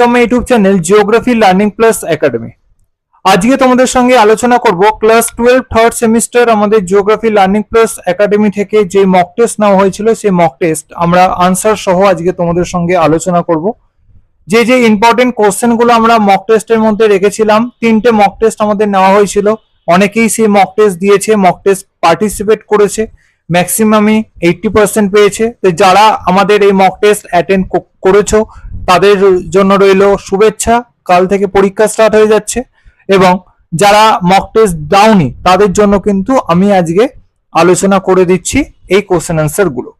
Welcome my YouTube channel geography learning plus academy. আজকে তোমাদের সঙ্গে আলোচনা করব ক্লাস টুয়েলভ থার্ড সেমিস্টার আমাদের জিওগ্রাফি লার্নিং প্লাস একাডেমি থেকে যে মক টেস্ট নেওয়া হয়েছিল, সেই মক টেস্ট আমরা আনসার সহ আজকে তোমাদের সঙ্গে আলোচনা করব। যে যে ইম্পর্টেন্ট কোশ্চেনগুলো আমরা মক টেস্টের মধ্যে রেখেছিলাম, তিনটে মক টেস্ট আমাদের নেওয়া হয়েছিল। অনেকেই সেই মক টেস্ট দিয়েছে মক টেস্ট পার্টিসিপেট করেছে ম্যাক্সিমামই এইটটি পার্সেন্ট পেয়েছে। তো যারা আমাদের এই মক টেস্ট অ্যাটেন্ড করেছ তাদের জন্য রইল শুভেচ্ছা। কাল থেকে পরীক্ষা স্টার্ট হয়ে যাচ্ছে এবং যারা মক টেস্ট দাওনি, তাদের জন্য কিন্তু আমি আজকে আলোচনা করে দিচ্ছি এই কোশ্চেন অ্যান্সারগুলো।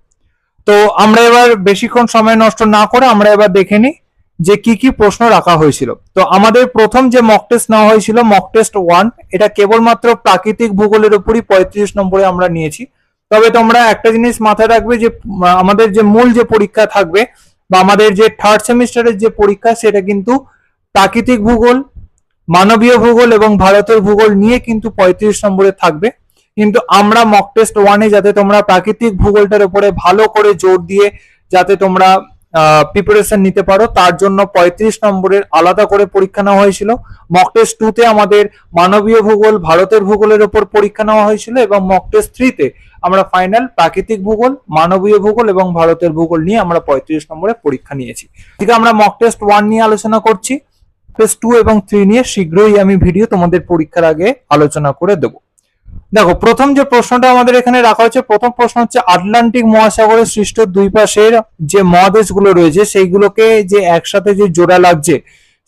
তো আমরা এবার বেশিক্ষণ সময় নষ্ট না করে আমরা এবার দেখে নিই যে কি কি প্রশ্ন রাখা হয়েছিল। তো আমাদের প্রথম যে মক টেস্ট নেওয়া হয়েছিল মক টেস্ট ওয়ান এটা কেবলমাত্র প্রাকৃতিক ভূগোলের উপরই পঁয়ত্রিশ নম্বরে আমরা নিয়েছি। তবে তোমরা একটা জিনিস মাথায় রাখবে যে, আমাদের যে মূল যে পরীক্ষা থাকবে বা আমাদের যে থার্ড সেমিস্টারের যে পরীক্ষা, সেটা কিন্তু প্রাকৃতিক ভূগোল, মানবীয় ভূগোল এবং ভারতের ভূগোল নিয়ে কিন্তু পঁয়ত্রিশ নম্বরে থাকবে। কিন্তু আমরা মক টেস্ট ওয়ানে যাতে তোমরা প্রাকৃতিক ভূগোলটার উপরে ভালো করে জোর দিয়ে যাতে তোমরা প্রিপারেশন নিতে পারো। তার জন্য পঁয়ত্রিশ নম্বরের আলাদা করে পরীক্ষা নেওয়া হয়েছিল। মক টেস্ট টুতে আমাদের মানবীয় ভূগোল, ভারতের ভূগোলের উপর পরীক্ষা নেওয়া হয়েছিল এবং মক টেস্ট থ্রিতে আমরা ফাইনাল প্রাকৃতিক ভূগোল, মানবীয় ভূগোল এবং ভারতের ভূগোল নিয়ে আমরা পঁয়ত্রিশ নম্বরে পরীক্ষা নিয়েছি। ঠিক আমরা মক টেস্ট ওয়ান নিয়ে আলোচনা করছি। টেস্ট টু এবং থ্রি নিয়ে শীঘ্রই আমি ভিডিও তোমাদের পরীক্ষার আগে আলোচনা করে দেবো। দেখো, প্রথম যে প্রশ্নটা আমাদের এখানে রাখা হচ্ছে প্রথম প্রশ্ন হচ্ছে আটলান্টিক মহাসাগরের সৃষ্ট দুই পাশের যে মহাদেশগুলো রয়েছে, সেইগুলোকে যে একসাথে যে জোড়া লাগছে,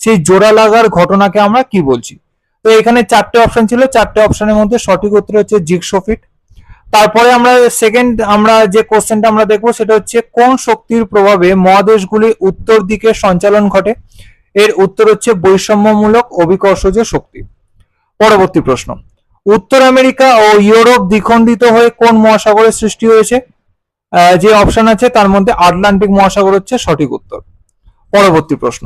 সেই জোড়া লাগার ঘটনাকে আমরা কি বলছি? তো এখানে চারটে অপশন ছিল, চারটে অপশনের মধ্যে সঠিক উত্তর হচ্ছে জিগসোফিট তারপরে আমরা সেকেন্ড আমরা যে কোশ্চেনটা আমরা দেখব, সেটা হচ্ছে কোন শক্তির প্রভাবে মহাদেশগুলি উত্তর দিকে সঞ্চালন ঘটে? এর উত্তর হচ্ছে বৈষম্যমূলক অভিকর্ষজ শক্তি। পরবর্তী প্রশ্ন। উত্তর আমেরিকা ও ইউরোপ দ্বিখণ্ডিত হয়ে কোন মহাসাগরের সৃষ্টি হয়েছে? যে অপশন আছে, তার মধ্যে আটলান্টিক মহাসাগর হচ্ছে সঠিক উত্তর। পরবর্তী প্রশ্ন।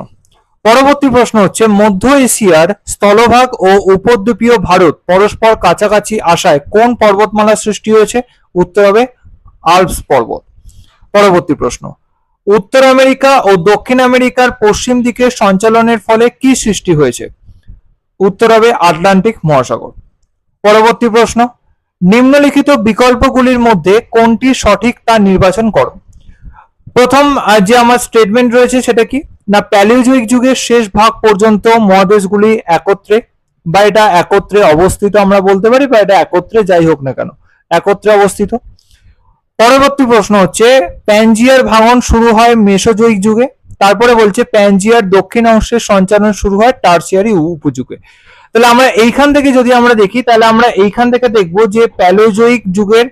পরবর্তী প্রশ্ন হচ্ছে, মধ্য এশিয়ার স্থলভাগ ও উপদ্বীপীয় ভারত পরস্পর কাছাকাছি আসায় কোন পর্বতমালার সৃষ্টি হয়েছে? উত্তর হবে আল্পস পর্বত। পরবর্তী প্রশ্ন। উত্তর আমেরিকা ও দক্ষিণ আমেরিকার পশ্চিম দিকে সঞ্চালনের ফলে কি সৃষ্টি হয়েছে? উত্তর হবে আটলান্টিক মহাসাগর। পরবর্তী প্রশ্ন, নিম্নলিখিত বিকল্পগুলির মধ্যে কোনটি সঠিক তা নির্বাচন করো। প্রথম যে আমার স্টেটমেন্ট রয়েছে সেটা কি? না প্যালিওজয়িক যুগের শেষ ভাগ পর্যন্ত মহাদেশগুলি একত্রে, বা এটা একত্রে অবস্থিত আমরা বলতে পারি, বা এটা একত্রে যাই হোক না কেন, একত্রে অবস্থিত। পরবর্তী প্রশ্ন হচ্ছে, প্যানজিয়ার ভাঙন শুরু হয় মেসোজয়িক যুগে, তারপরে বলছে প্যানজিয়ার দক্ষিণ অংশের সঞ্চালন শুরু হয় টার্সিয়ারি উপযুগে। তাহলে আমরা এইখান থেকে যদি আমরা দেখি, তাহলে আমরা এইখান থেকে দেখব যে প্যালোজয়িক যুগের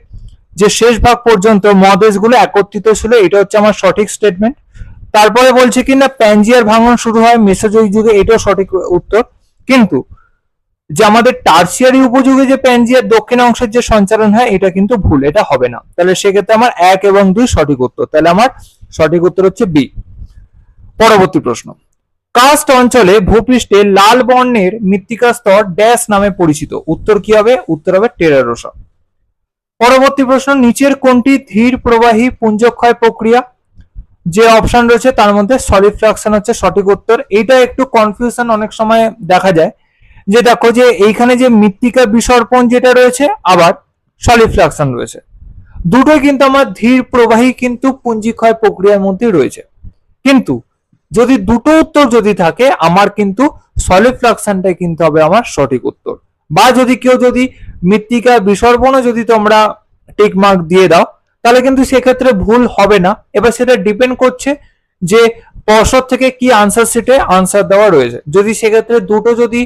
যে শেষ ভাগ পর্যন্ত মহাদেশগুলো একত্রিত ছিল, এটা হচ্ছে আমার সঠিক স্টেটমেন্ট তারপরে বলছে কি না প্যানজিয়ার ভাঙন শুরু হয় মেসোজয়িক যুগে, এটাও সঠিক উত্তর। কিন্তু যে আমাদের টার্সিয়ারি উপযুগে যে প্যানজিয়ার দক্ষিণ অংশের যে সঞ্চালন হয়, এটা কিন্তু ভুল, এটা হবে না। তাহলে সেক্ষেত্রে আমার এক এবং দুই সঠিক উত্তর। তাহলে আমার সঠিক উত্তর হচ্ছে বি। পরবর্তী প্রশ্ন। কাস্ট অঞ্চলে ভূপৃষ্ঠে লাল বর্ণের মৃত্তিকা স্তর ড্যাশ নামে পরিচিত। উত্তর কি হবে? উত্তর হবে টেরারোসা পরবর্তী প্রশ্ন, নিচের কোনটি ধীর প্রবাহী পুঞ্জক্ষয় প্রক্রিয়া? যে অপশন রয়েছে তার মধ্যে সলিড ফ্রাকশন হচ্ছে সঠিক উত্তর। এইটা একটু কনফিউশন অনেক সময় দেখা যায়। যে দেখো যে এইখানে যে মৃত্তিকা বিসর্পণ যেটা রয়েছে, আবার সলিড ফ্রাকশন রয়েছে। দুটোই কিন্তু আমার ধীর প্রবাহী কিন্তু পুঞ্জিক্ষয় প্রক্রিয়ার মধ্যে রয়েছে। কিন্তু যদি দুটো উত্তর যদি থাকে, আমার কিন্তু সলিড ফ্লাকশনটাই কিন্তু হবে আমার সঠিক উত্তর। বা যদি কেউ যদি মৃত্তিকা বিসর্পণও যদি তোমরা টিক মার্ক দিয়ে দাও, তাহলে কিন্তু সেক্ষেত্রে ভুল হবে না। এবার সেটা ডিপেন্ড করছে যে পর্ষদ থেকে কি আনসার সিটে আনসার দেওয়া রয়েছে। যদি সেক্ষেত্রে দুটো যদি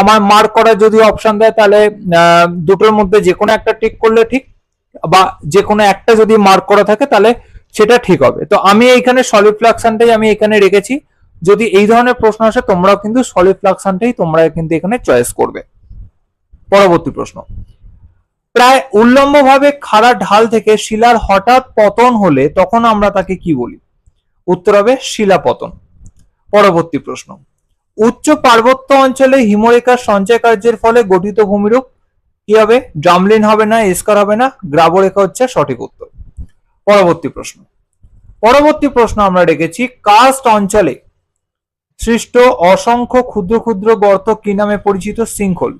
আমার মার্ক করার যদি অপশন দেয়, তাহলে দুটোর মধ্যে যে কোনো একটা টিক করলে ঠিক, বা যে কোনো একটা যদি মার্ক করা থাকে, তাহলে সেটা ঠিক হবে। তো আমি এইখানে সলিড ফ্লাকশনটাই আমি এখানে রেখেছি। যদি এই ধরনের প্রশ্ন আসে, তোমরাও কিন্তু সলিড ফ্লাকশনটাই তোমরা কিন্তু এখানে চয়েস করবে। পরবর্তী প্রশ্ন। প্রায় উল্লম্বভাবে খাড়া ঢাল থেকে শিলার হঠাৎ পতন হলে তখন আমরা তাকে কি বলি? উত্তর হবে শিলা পতন। পরবর্তী প্রশ্ন। উচ্চ পার্বত্য অঞ্চলে হিমরেখার সঞ্চয় কার্যের ফলে গঠিত ভূমিরূপ কি হবে? ড্রামলিন হবে না, এসকার হবে না, গ্রাবরেখা হচ্ছে সঠিক উত্তর। পরবর্তী প্রশ্ন। পরবর্তী প্রশ্ন আমরা রেখেছি কাস্ট অঞ্চলে সৃষ্ট অসংখ্য ক্ষুদ্র ক্ষুদ্র গর্ত কি নামে পরিচিত? সিঙ্কহোল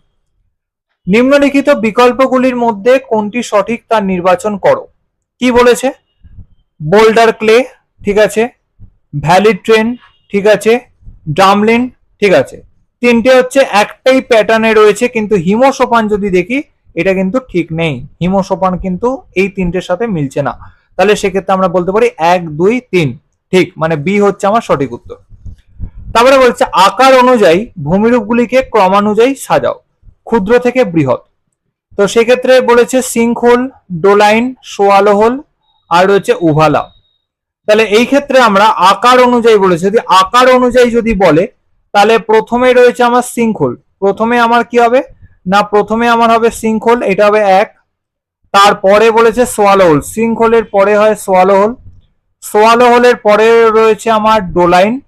নিম্নলিখিত বিকল্পগুলির মধ্যে কোনটি সঠিক তার নির্বাচন করো। কি বলেছে? বোল্ডার ক্লে, ঠিক আছে। ভ্যালি ট্রেন, ঠিক আছে। ড্রামলিন ঠিক আছে। তিনটে হচ্ছে একটাই প্যাটার্নে রয়েছে, কিন্তু হিমোসোপান যদি দেখি, এটা কিন্তু ঠিক নেই। হিমোসোপান কিন্তু এই তিনটের সাথে মিলছে না। তাহলে সেক্ষেত্রে আমরা বলতে পারি এক, দুই, তিন। ঠিক মানে বি হচ্ছে আমার সঠিক উত্তর। তারপরে বলছে, আকার অনুযায়ী ভূমিরূপগুলিকে ক্রমানুযায়ী সাজাও, ক্ষুদ্র থেকে বৃহৎ। তো সেক্ষেত্রে বলেছে সিঙ্কহোল, ডোলাইন, সোয়ালোহোল, আর রয়েছে উভালা। তাহলে এই ক্ষেত্রে আমরা আকার অনুযায়ী বলেছি, যদি আকার অনুযায়ী যদি বলে, তাহলে প্রথমে রয়েছে আমার সিঙ্কহোল। প্রথমে আমার কি হবে? না, প্রথমে আমার হবে সিঙ্কহোল, এটা হবে এক তারপরে বলেছে সোয়ালোহোল সিঙ্কহোলের পরে হয় সোয়ালোহোল সোয়ালোহোলের পরে রয়েছে আমার ডোলাইন।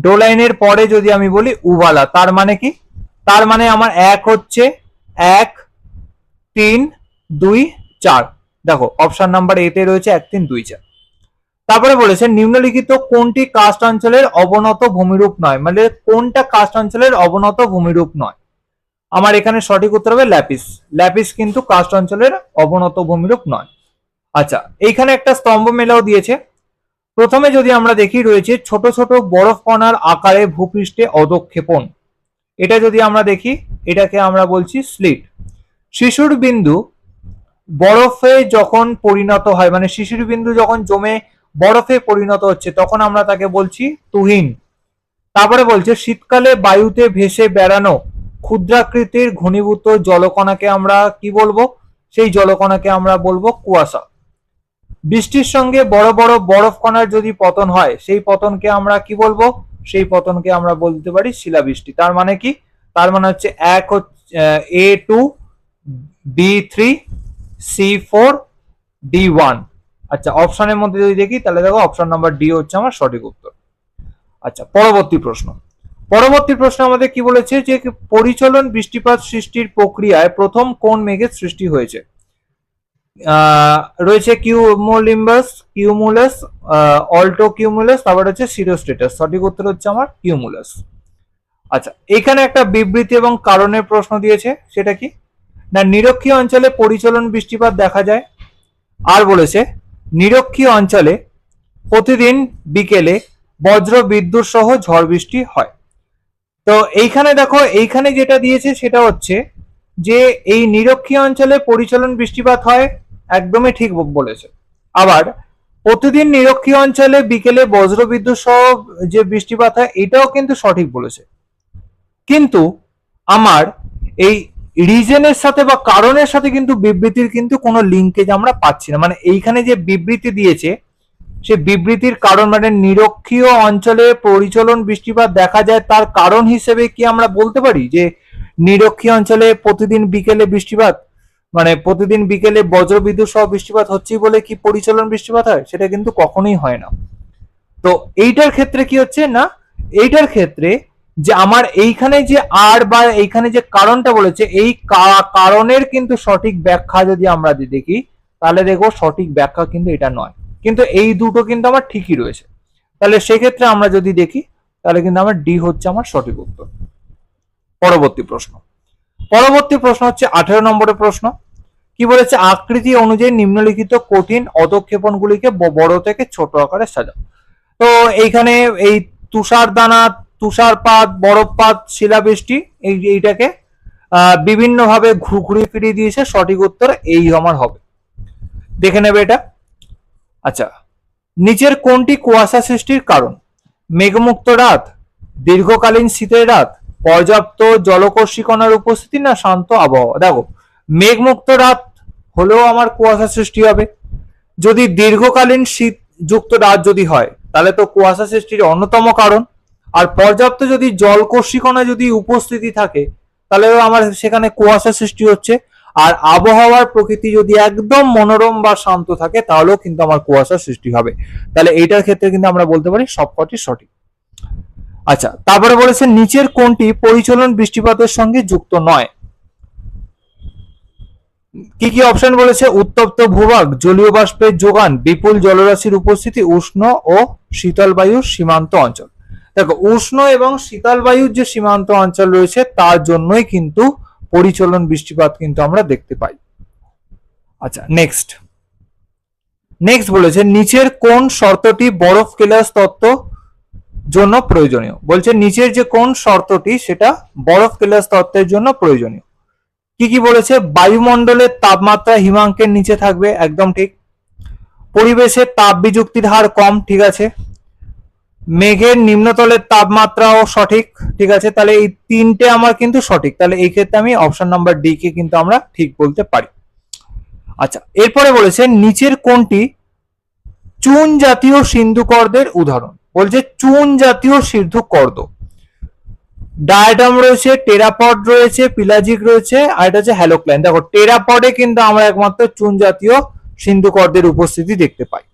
ডোলাইনের পরে যদি আমি বলি উবালা, তার মানে কি? তার মানে আমার এক হচ্ছে এক, তিন, দুই, চার। দেখো, অপশন নাম্বার এতে রয়েছে এক, তিন, দুই, চার। তারপরে বলেছে, নিম্নলিখিত কোনটি কাস্ট অঞ্চলের অবনত ভূমিরূপ নয়? মানে কোনটা কাস্ট অঞ্চলের অবনত ভূমিরূপ নয়? আমার এখানে সঠিক উত্তর হবে ল্যাপিস। ল্যাপিস কিন্তু কাস্ট অঞ্চলের অবনত ভূমিরূপ নয়। আচ্ছা এইখানে একটা স্তম্ভ মেলাও দিয়েছে। প্রথমে যদি আমরা দেখি, রয়েছে ছোট ছোট বরফ কণার আকারে ভূপৃষ্ঠে অধক্ষেপণ। এটা যদি আমরা দেখি, এটাকে আমরা বলছি স্লিট। শিশুর বিন্দু বরফে যখন পরিণত হয় মানে শিশুর বিন্দু যখন জমে বরফে পরিণত হচ্ছে, তখন আমরা তাকে বলছি তুহিন। তারপরে বলছে, শীতকালে বায়ুতে ভেসে বেড়ানো ক্ষুদ্রাকৃতির ঘনীভূত জলকণাকে আমরা কি বলব? সেই জলকণাকে আমরা বলব কুয়াশা। বৃষ্টির সঙ্গে বড় বড় বরফ কণার যদি পতন হয়, সেই পতনকে আমরা কি বলব? সেই পতনকে আমরা বলতে পারি শিলাবৃষ্টি। তার মানে কি? তার মানে হচ্ছে এক হচ্ছে A two B three, C four, D one. আচ্ছা অপশনের মধ্যে যদি দেখি, তাহলে দেখো অপশন নাম্বার ডি হচ্ছে আমার সঠিক উত্তর। আচ্ছা পরবর্তী প্রশ্ন। পরবর্তী প্রশ্ন আমাদের কি বলেছে যে পরিচলন বৃষ্টিপাত সৃষ্টির প্রক্রিয়ায় প্রথম কোন মেঘের সৃষ্টি হয়েছে? রয়েছে কিউমোলিম্বাস কিউমুলাস অল্টো কিউমুলাস তারপর হচ্ছে সিরোস্টেটাস সঠিক উত্তর হচ্ছে আমার কিউমুলাস আচ্ছা এখানে একটা বিবৃতি এবং কারণের প্রশ্ন দিয়েছে, সেটা কি? না, নিরক্ষীয় অঞ্চলে পরিচলন বৃষ্টিপাত দেখা যায়। আর বলেছে, নিরক্ষীয় অঞ্চলে প্রতিদিন বিকেলে বজ্র বিদ্যুৎ সহ ঝড় বৃষ্টি হয়। তো এইখানে দেখো, এইখানে যেটা দিয়েছে সেটা হচ্ছে যে এই নিরক্ষীয় অঞ্চলে পরিচলন বৃষ্টিপাত হয়, একদমই ঠিক বলেছে। আবার প্রতিদিন নিরক্ষীয় অঞ্চলে বিকেলে বজ্রবিদ্যুৎ সহ যে বৃষ্টিপাত হয়, এটাও কিন্তু সঠিক বলেছে। কিন্তু আমার এই রিজনের সাথে বা কারণের সাথে কিন্তু বিবৃতির কিন্তু কোনো লিঙ্কেজ আমরা পাচ্ছি না। মানে এইখানে যে বিবৃতি দিয়েছে সে বিবৃতির কারণ মানে নিরক্ষীয় অঞ্চলে পরিচলন বৃষ্টিপাত দেখা যায়, তার কারণ হিসেবে কি আমরা বলতে পারি যে নিরক্ষীয় অঞ্চলে প্রতিদিন বিকেলে বৃষ্টিপাত? মানে প্রতিদিন বিকেলে বজ্রবিদ্যুৎ সহ বৃষ্টিপাত হচ্ছে বলে কি পরিচলন বৃষ্টিপাত হয়? সেটা কিন্তু কখনোই হয় না। তো এইটার ক্ষেত্রে কি হচ্ছে না? এইটার ক্ষেত্রে যে আমার এইখানে যে আর বা এইখানে যে কারণটা বলেছে, এই কারণের কিন্তু সঠিক ব্যাখ্যা যদি আমরা দেখি, তাহলে দেখব সঠিক ব্যাখ্যা কিন্তু এটা নয়। কিন্তু এই দুটো কিন্তু আমার ঠিকই রয়েছে। তাহলে সেক্ষেত্রে আমরা যদি দেখি, তাহলে কিন্তু আমার ডি হচ্ছে আমার সঠিক উত্তর। পরবর্তী প্রশ্ন। পরবর্তী প্রশ্ন হচ্ছে আঠেরো নম্বরের প্রশ্ন। কি বলেছে? আকৃতি অনুযায়ী নিম্নলিখিত কঠিন অধক্ষেপণগুলিকে বড় থেকে ছোট আকারে সাজাও। তো এইখানে এই তুষার দানা তুষারপাত বরফপাত শিলাবৃষ্টি, এই এইটাকে বিভিন্নভাবে ঘু- ঘুরিয়ে ফিরিয়ে দিয়েছে। সঠিক উত্তর এই আমার হবে। দেখে নেবে এটা। আচ্ছা নিচের কোনটি কুয়াশা সৃষ্টির কারণ? মেঘমুক্ত রাত, দীর্ঘকালীন শীতের রাত, পর্যাপ্ত জলকর্ষিকণার উপস্থিতি না শান্ত আবহাওয়া? দেখো, মেঘমুক্ত রাত হলেও আমার কুয়াশা সৃষ্টি হবে। যদি দীর্ঘকালীন শীত যুক্ত রাত যদি হয়, তাহলে তো কুয়াশা সৃষ্টির অন্যতম কারণ। আর পর্যাপ্ত যদি জলকর্ষিকণা যদি উপস্থিতি থাকে তাহলে আমার সেখানে কুয়াশা সৃষ্টি হচ্ছে। আর আবহাওয়ার প্রকৃতি যদি একদম মনোরম বা শান্ত থাকে, তাহলেও কিন্তু আমার কুয়াশা সৃষ্টি হবে। তাহলে এইটার ক্ষেত্রে কিন্তু আমরা বলতে পারি সবকটি সঠিক। আচ্ছা তারপরে বলেছে নিচের কোনটি পরিচলন বৃষ্টিপাতের সঙ্গে যুক্ত নয়। কি কি অপশন বলেছে? উত্তপ্ত ভূভাগ, জলীয় বাষ্পের যোগান, বিপুল জলরাশির উপস্থিতি, উষ্ণ ও শীতল বায়ুর সীমান্ত অঞ্চল। দেখো, উষ্ণ এবং শীতল বায়ুর যে সীমান্ত অঞ্চল রয়েছে, তার জন্যই কিন্তু পরিচলন বৃষ্টিপাত কিন্তু আমরা দেখতে পাই। আচ্ছা নেক্সট নেক্সট বলেছে, নিচের কোন শর্তটি বরফ কেলাস তত্ত্ব জন্য প্রয়োজনীয়? বলছে, নিচের যে কোন শর্তটি, সেটা বরফ কেলাস তত্ত্বের জন্য প্রয়োজনীয়। কি কি বলেছে? বায়ুমণ্ডলের তাপমাত্রা হিমাঙ্কের নিচে থাকবে, একদম ঠিক। পরিবেশের তাপ বিযুক্তির হার কম, ঠিক আছে। মেঘের নিম্নতলের তাপমাত্রাও সঠিক, ঠিক আছে? তাহলে এই তিনটে আমার কিন্তু সঠিক। তাহলে এই ক্ষেত্রে আমি অপশন নাম্বার ডি কে কিন্তু আমরা ঠিক বলতে পারি। আচ্ছা এরপরে বলেছে, নিচের কোনটি? চুন জাতীয় সিন্ধুকর্দের উদাহরণ। বলছে, চুন জাতীয় সিন্ধুকর্দ ডায়াডাম রয়েছে, টেরাপড রয়েছে, পিলাজিক রয়েছে, আর এটা হচ্ছে হ্যালোক্লাইন। দেখো, টেরাপডে কিন্তু আমরা একমাত্র চুন জাতীয় সিন্ধুকর্দের উপস্থিতি দেখতে পাই।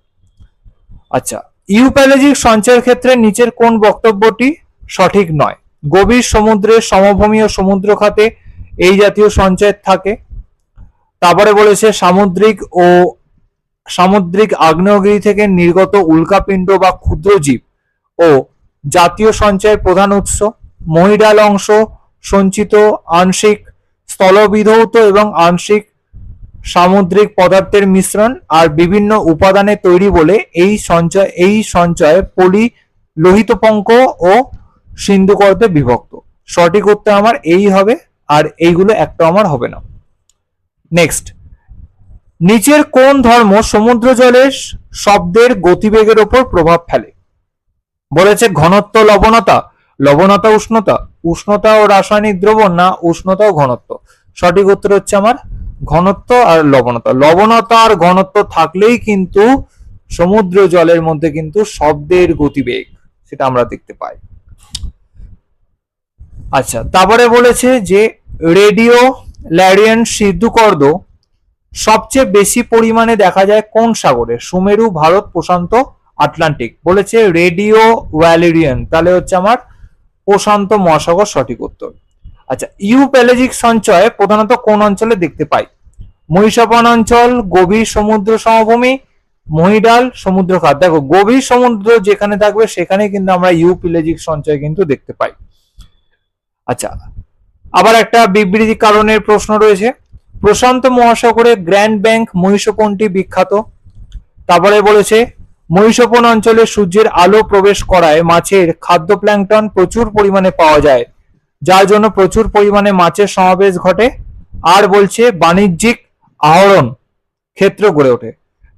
আচ্ছা ইউপ্যালজিক সঞ্চয়ের ক্ষেত্রে নিচের কোন বক্তব্যটি সঠিক নয়? গভীর সমুদ্রের সমভূমি ও সমুদ্র খাতে এই জাতীয় সঞ্চয় থাকে। তারপরে বলেছে, সামুদ্রিক ও সামুদ্রিক আগ্নেয়গিরি থেকে নির্গত উল্কাপিণ্ড বা ক্ষুদ্র জীব ও জাতীয় সঞ্চয়ের প্রধান উৎস। মহিডাল অংশ সঞ্চিত আংশিক স্থলবিধৌত এবং আংশিক সামুদ্রিক পদার্থের মিশ্রণ আর বিভিন্ন উপাদানে তৈরি বলে এই সঞ্চয় এই সঞ্চয় পলি লোহিত পঙ্ক ও সিন্ধুকর্তে বিভক্ত। সঠিক উত্তর আমার এই হবে আর এইগুলো একটা আমার হবে না। নেক্সট নিচের কোন ধর্ম সমুদ্র জলের শব্দের গতিবেগের ওপর প্রভাব ফেলে? বলেছে ঘনত্ব, লবণতা। লবণতা উষ্ণতা। উষ্ণতা ও রাসায়নিক দ্রবণ না, উষ্ণতা ও ঘনত্ব। সঠিক উত্তর হচ্ছে আমার ঘনত্ব আর লবণতা। লবণতা আর ঘনত্ব থাকলেই কিন্তু সমুদ্র জলের মধ্যে কিন্তু শব্দের গতিবেগ সেটা আমরা দেখতে পাই। আচ্ছা তারপরে বলেছে যে রেডিও ল্যারিয়ান সিদ্ধুকর্দ সবচেয়ে বেশি পরিমাণে দেখা যায় কোন সাগরে? সুমেরু, ভারত, প্রশান্ত, আটলান্টিক। বলেছে রেডিও ওয়ালেরিয়ান তাহলে হচ্ছে আমার প্রশান্ত মহাসাগর সঠিক উত্তর। আচ্ছা ইউপ্যালেজিক সঞ্চয় প্রধানত কোন অঞ্চলে দেখতে পাই? মহিষাপন অঞ্চল, গভীর সমুদ্র সমভূমি, মহিডাল, সমুদ্র খাত দেখো, গভীর সমুদ্র যেখানে থাকবে সেখানে কিন্তু আমরা ইউপ্যালেজিক সঞ্চয় কিন্তু দেখতে পাই। আচ্ছা আবার একটা বিবৃতি কারণের প্রশ্ন রয়েছে। প্রশান্ত মহাসাগরে গ্র্যান্ড ব্যাংক মহিষপনটি বিখ্যাত? তারপরে বলেছে মহিষপন অঞ্চলে সূর্যের আলো প্রবেশ করায় মাছের খাদ্য প্ল্যাংটন প্রচুর পরিমাণে পাওয়া যায়। যার জন্য প্রচুর পরিমাণে মাছের সমাবেশ ঘটে। আর বলছে বাণিজ্যিক আহরণ ক্ষেত্র গড়ে ওঠে।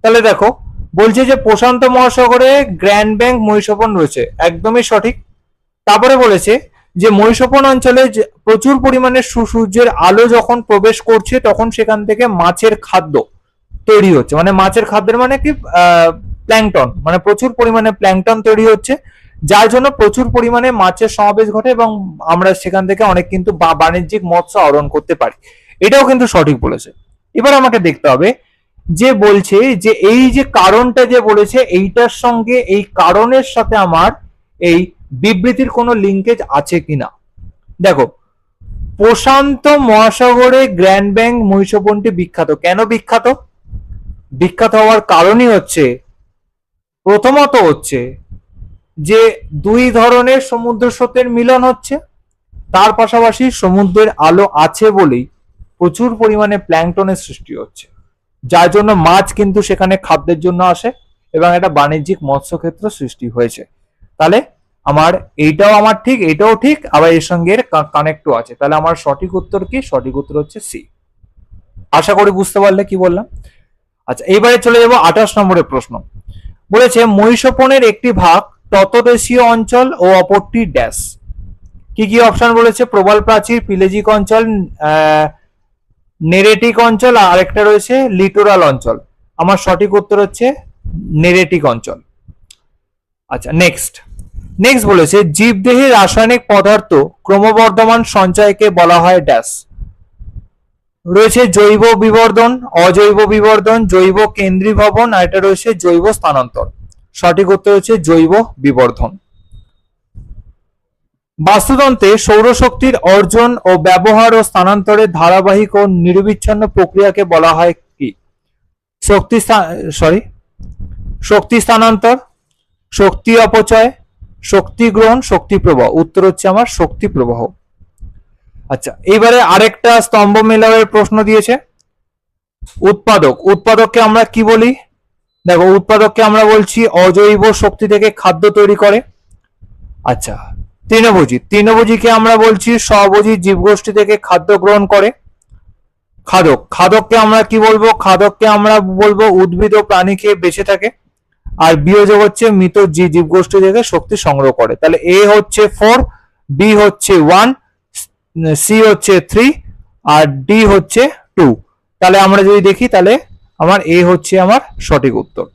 তাহলে দেখো, বলছে যে প্রশান্ত মহাসাগরে গ্র্যান্ড ব্যাংক মহিষপন রয়েছে। একদমই সঠিক। তারপরে বলেছে যে মহিষপন অঞ্চলে প্রচুর পরিমাণে সুসূর্যের আলো যখন প্রবেশ করছে, তখন সেখান থেকে মাছের খাদ্য তৈরি হচ্ছে। মানে মাছের খাদ্যের মানে কি? প্ল্যাংটন। মানে প্রচুর পরিমাণে প্ল্যাংটন তৈরি হচ্ছে। যার জন্য প্রচুর পরিমাণে মাছের সমাবেশ ঘটে এবং আমরা সেখান থেকে অনেক কিন্তু বাণিজ্যিক মৎস্য আহরণ করতে পারি। এটাও কিন্তু সঠিক বলেছে। এবার আমাকে দেখতে হবে যে বলছে যে এই যে কারণটা যে বলেছে, এইটার সঙ্গে এই কারণের সাথে আমার এই বিবৃতির কোনো লিঙ্কেজ আছে কিনা? দেখো, প্রশান্ত মহাসাগরে গ্র্যান্ড ব্যাংক মহিষপনটি বিখ্যাত। কেন বিখ্যাত? বিখ্যাত হওয়ার কারণই হচ্ছে, প্রথমত হচ্ছে যে দুই ধরনের সমুদ্র স্রোতের মিলন হচ্ছে, তার পাশাপাশি সমুদ্রের আলো আছে বলেই প্রচুর পরিমাণে প্ল্যাংটনের সৃষ্টি হচ্ছে। যার জন্য মাছ কিন্তু সেখানে খাদ্যের জন্য আসে এবং একটা বাণিজ্যিক মৎস্যক্ষেত্র সৃষ্টি হয়েছে। তাহলে আমার এইটাও আমার ঠিক, এটাও ঠিক, আবার এর সঙ্গে কানেক্টও আছে। তাহলে আমার সঠিক উত্তর কি? সঠিক উত্তর হচ্ছে সি আশা করি বুঝতে পারলে কি বললাম? আচ্ছা এইবারে চলে যাব আঠাশ নম্বরের প্রশ্ন। বলেছে মহিষপনের একটি ভাগ ততদেশীয় অঞ্চল ও অপরটি ড্যাশ। কি কি অপশন বলেছে? প্রবল প্রাচীর, পিলেজিক অঞ্চল নেরেটিক অঞ্চল, আর আরেকটা রয়েছে লিটোরাল অঞ্চল। আমার সঠিক উত্তর হচ্ছে নেরেটিক অঞ্চল। আচ্ছা নেক্সট নেক্সট বলেছে, জীবদেহে রাসায়নিক পদার্থ ক্রমবর্ধমান সঞ্চয়কে বলা হয় ড্যাশ। রয়েছে জৈব বিবর্ধন, অজৈব বিবর্ধন, জৈব কেন্দ্রীভবন, আর এটা রয়েছে জৈব স্থানান্তর। সঠিক উত্তর হচ্ছে জৈব বিবর্ধন। বাস্তুতন্ত্রে সৌরশক্তির অর্জন ও ব্যবহার ও স্থানান্তরের ধারাবাহিক ও নিরবিচ্ছিন্ন প্রক্রিয়াকে বলা হয় কি? শক্তি সরি শক্তি স্থানান্তর, শক্তি অপচয়, শক্তি গ্রহণ, শক্তি প্রবাহ। উত্তর হচ্ছে আমার শক্তি প্রবাহ। আচ্ছা এবারে আরেকটা স্তম্ভ মেলাওয়ের প্রশ্ন দিয়েছে। উৎপাদক। উৎপাদককে আমরা কি বলি? দেখো, উৎপাদককে আমরা বলছি অজৈব শক্তি থেকে খাদ্য তৈরি করে। আচ্ছা তৃণভোজী। তৃণভোজীকে আমরা বলছি স্বভোজী জীবগোষ্ঠী থেকে খাদ্য গ্রহণ করে। খাদক। খাদককে আমরা কি বলব? খাদককে আমরা বলব উদ্ভিদ ও প্রাণী খেয়ে বেঁচে থাকে। আর বিয়োজক হচ্ছে মৃত জীব জীবগোষ্ঠী থেকে শক্তি সংগ্রহ করে। তাহলে এ হচ্ছে ফোর, বি হচ্ছে ওয়ান, সি হচ্ছে থ্রি, আর ডি হচ্ছে টু। তাহলে আমরা যদি দেখি, তাহলে আমার এ হচ্ছে আমার সঠিক উত্তর।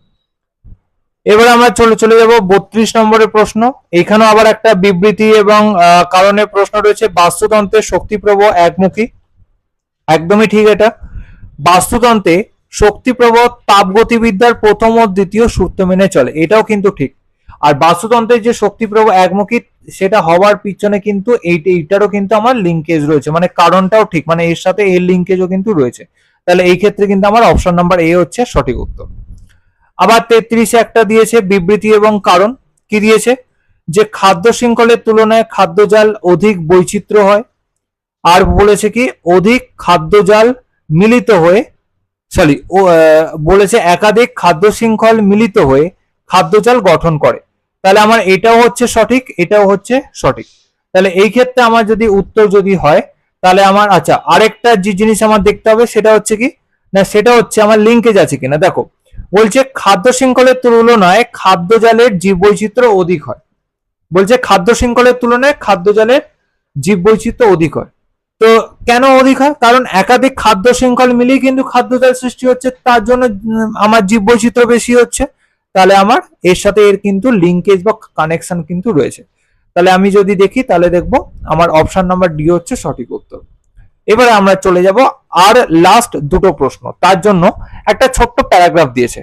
এবার আমরা চলে চলে যাব বত্রিশ নম্বরের প্রশ্ন। এখানেও আবার একটা বিবৃতি এবং আহ, কারণের প্রশ্ন রয়েছে বাস্তুতন্ত্রের শক্তিপ্রবাহ একমুখী। একদমই ঠিক এটা। বাস্তুতন্ত্রে শক্তিপ্রবাহ তাপগতিবিদ্যার প্রথম ও দ্বিতীয় সূত্র মেনে চলে এটাও কিন্তু ঠিক। আর বাস্তুতন্ত্রের যে শক্তিপ্রবাহ একমুখী সেটা হওয়ার পিছনে কিন্তু এই- এইটারও কিন্তু আমার লিঙ্কেজ রয়েছে মানে কারণটাও ঠিক মানে এর সাথে এর লিঙ্কেজও কিন্তু রয়েছে। তাহলে এই ক্ষেত্রে কিন্তু আমার অপশন নাম্বার এ হচ্ছে সঠিক উত্তর। আবার তেত্রিশে একটা দিয়েছে বিবৃতি এবং কারণ। কি দিয়েছে? যে খাদ্য শৃঙ্খলের তুলনায় খাদ্যজাল অধিক বৈচিত্র্য হয়। আর বলেছে কি? অধিক খাদ্যজাল মিলিত হয়ে সরি বলেছে একাধিক খাদ্য শৃঙ্খল মিলিত হয়ে খাদ্যজাল গঠন করে। তাহলে আমার এটাও হচ্ছে সঠিক, এটাও হচ্ছে সঠিক। তাহলে এই ক্ষেত্রে আমার যদি উত্তর যদি হয় তাহলে আমার আচ্ছা আরেকটা যে জিনিস আমার দেখতে হবে, সেটা হচ্ছে কি, না, সেটা হচ্ছে আমার লিঙ্কেজ আছে কিনা, দেখো, বলছে খাদ্য শৃঙ্খলের তুলনায় খাদ্য জালের জীববৈচিত্র্য অধিক হয়। বলছে খাদ্য শৃঙ্খলের তুলনায় খাদ্য জালের জীববৈচিত্র্য অধিক হয়। তো কেন অধিক হয়? কারণ একাধিক খাদ্য শৃঙ্খল মিলিয়ে কিন্তু খাদ্য জাল সৃষ্টি হচ্ছে, তার জন্য আমার জীববৈচিত্র্য বেশি হচ্ছে। তাহলে আমার, এর সাথে এর কিন্তু লিঙ্কেজ বা কানেকশন কিন্তু রয়েছে। তাহলে আমি যদি দেখি, তাহলে দেখব আমার অপশন নাম্বার ডি হচ্ছে সঠিক উত্তর। এবারে আমরা চলে যাব আর লাস্ট দুটো প্রশ্ন। তার জন্য একটা ছোট্ট প্যারাগ্রাফ দিয়েছে।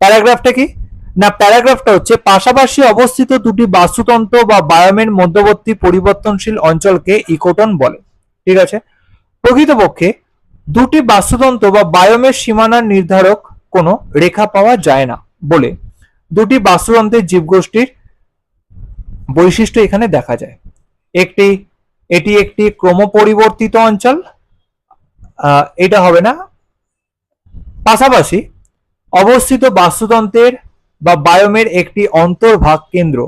প্যারাগ্রাফটা কি? না প্যারাগ্রাফটা হচ্ছে, পাশাপাশি অবস্থিত দুটি বাস্তুতন্ত্র বা বায়োমের মধ্যবর্তী পরিবর্তনশীল অঞ্চলকে ইকোটন বলে। ঠিক আছে? প্রকৃতপক্ষে দুটি বাস্তুতন্ত্র বা বায়োমের সীমানার নির্ধারক কোনো রেখা পাওয়া যায় না বলে দুটি বাস্তুতন্ত্রের জীবগোষ্ঠীর বৈশিষ্ট্য এখানে দেখা যায়। একটি, এটি একটি ক্রমপরিবর্তিত অঞ্চল এটা হবে না। পাশাপাশি অবস্থিত বাস্তুতন্ত্রের বা বায়োমের একটি অন্তর্ভাগ কেন্দ্র,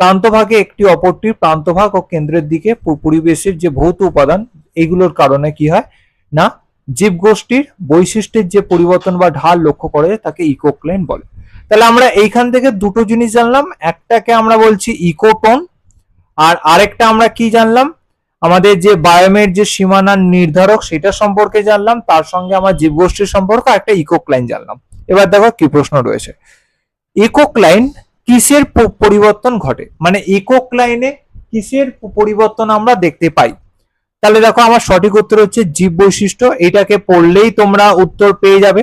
প্রান্তভাগে একটি, অপরটির প্রান্তভাগ ও কেন্দ্রের দিকে পরিবেশের যে ভৌত উপাদান এগুলোর কারণে কি হয় না? জীবগোষ্ঠীর বৈশিষ্ট্যের যে পরিবর্তন বা ঢাল লক্ষ্য করে তাকে ইকোক্লেন বলে। তাহলে আমরা এইখান থেকে দুটো জিনিস জানলাম, একটাকে আমরা বলছি ইকোটোন, আর আরেকটা আমরা কি জানলাম? আমাদের যে বায়োমের যে সীমানার নির্ধারক সেটা সম্পর্কে জানলাম, তার সঙ্গে আমার জীবগোষ্ঠীর সম্পর্ক একটা ইকোক্লাইন জানলাম। এবার দেখো কি প্রশ্ন রয়েছে। ইকোক্লাইন কিসের পরিবর্তন ঘটে? মানে ইকোক্লাইনে কিসের পরিবর্তন আমরা দেখতে পাই? তাহলে দেখো আমার সঠিক উত্তর হচ্ছে জীব বৈশিষ্ট্য এটাকে পড়লেই তোমরা উত্তর পেয়ে যাবে।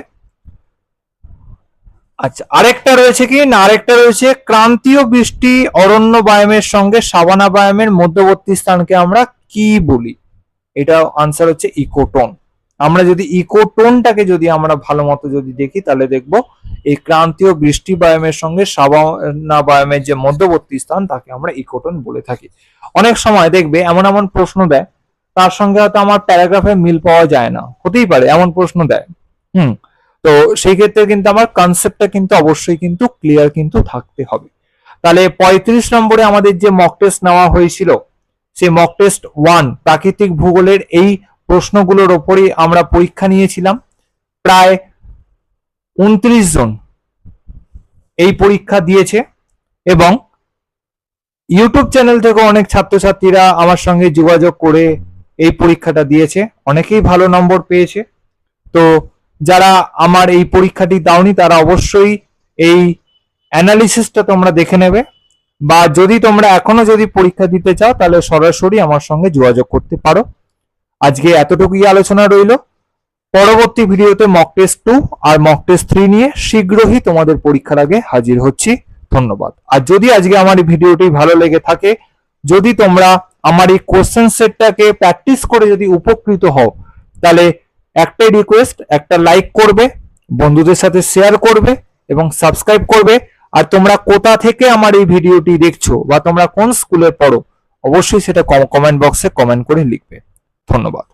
আচ্ছা আরেকটা রয়েছে কি? না, আরেকটা রয়েছে ক্রান্তীয় বৃষ্টি অরণ্য বায়ামের সঙ্গে সাবানা বায়ামের মধ্যবর্তী স্থানকে আমরা কি বলি? এটা আনসার হচ্ছে ইকোটোন। আমরা যদি ইকোটোনটাকে যদি আমরা ভালো মতো যদি দেখি, তাহলে দেখব এই ক্রান্তীয় বৃষ্টি বায়ামের সঙ্গে সাবানা বায়ামের যে মধ্যবর্তী স্থান, তাকে আমরা ইকোটোন বলে থাকি। অনেক সময় দেখবে এমন এমন প্রশ্ন দেয়, তার সঙ্গে হয়তো আমার প্যারাগ্রাফে মিল পাওয়া যায় না, হতেই পারে, এমন প্রশ্ন দেয়। হুম তো সেই ক্ষেত্রে কিন্তু আমার কনসেপ্টটা কিন্তু অবশ্যই কিন্তু ক্লিয়ার কিন্তু থাকতে হবে। তাহলে পঁয়ত্রিশ নম্বরে আমাদের যে মক টেস্ট নেওয়া হয়েছিল, সেই মক টেস্ট ওয়ান প্রাকৃতিক ভূগোলের এই প্রশ্নগুলোর ওপরই আমরা পরীক্ষা নিয়েছিলাম। প্রায় উনত্রিশ জন এই পরীক্ষা দিয়েছে এবং ইউটিউব চ্যানেল থেকে অনেক ছাত্রছাত্রীরা আমার সঙ্গে যোগাযোগ করে এই পরীক্ষাটা দিয়েছে। অনেকেই ভালো নম্বর পেয়েছে। তো যারা আমার এই পরীক্ষাটি দাওনি, তারা অবশ্যই এই অ্যানালিসিসটা তোমরা দেখে নেবে। বা যদি তোমরা এখনও যদি পরীক্ষা দিতে চাও, তাহলে সরাসরি আমার সঙ্গে যোগাযোগ করতে পারো। আজকে এতটুকুই আলোচনা রইল। পরবর্তী ভিডিওতে মক টেস্ট টু আর মক টেস্ট থ্রি নিয়ে শীঘ্রই তোমাদের পরীক্ষার আগে হাজির হচ্ছি। ধন্যবাদ। আর যদি আজকে আমার এই ভিডিওটি ভালো লেগে থাকে, যদি তোমরা আমার এই কোশ্চেন সেটটাকে প্র্যাকটিস করে যদি উপকৃত হও, তাহলে একটাই রিকোয়েস্ট একটা লাইক করবে, বন্ধুদের সাথে শেয়ার করবে এবং সাবস্ক্রাইব করবে। আর তোমরা কোথা থেকে আমার এই ভিডিওটি দেখছ বা তোমরা কোন স্কুলে পড়ো, অবশ্যই সেটা কমেন্ট বক্সে কমেন্ট করে লিখবে। ধন্যবাদ।